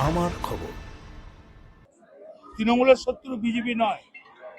আমার খবর। তৃণমূলের শত্রু বিজেপি নয়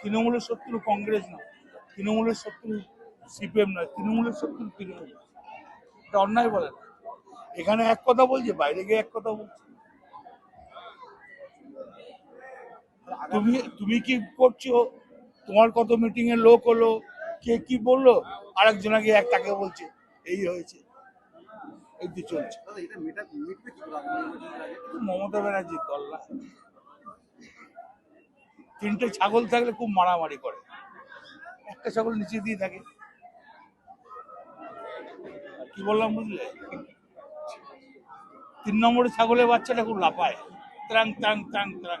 তৃণমূলের শত্রু কংগ্রেস নয় তৃণমূলের শত্রু সিপিএম নয় তৃণমূলের শত্রু তৃণমূল। এটা অন্যায় বলে না। এখানে এক কথা বলছে বাইরে গিয়ে এক কথা বলছে। তুমি তুমি কি করছ? তোমার কত মিটিং এ লোক হলো? কে কি বলল? আরেকজনকে এক তাকে বলছে এই হয়েছে। এই চলছে। মমতা ব্যানার্জির দল না। তিনটে ছাগল থাকলে খুব মারামারি করে। একটা ছাগল নিচে দিয়ে থাকে। কি বললাম বুঝলে? তিন নম্বরের ছাগলের বাচ্চাটা খুব লাফায়। ত্রাং ত্রাং ত্রাং ত্রাং।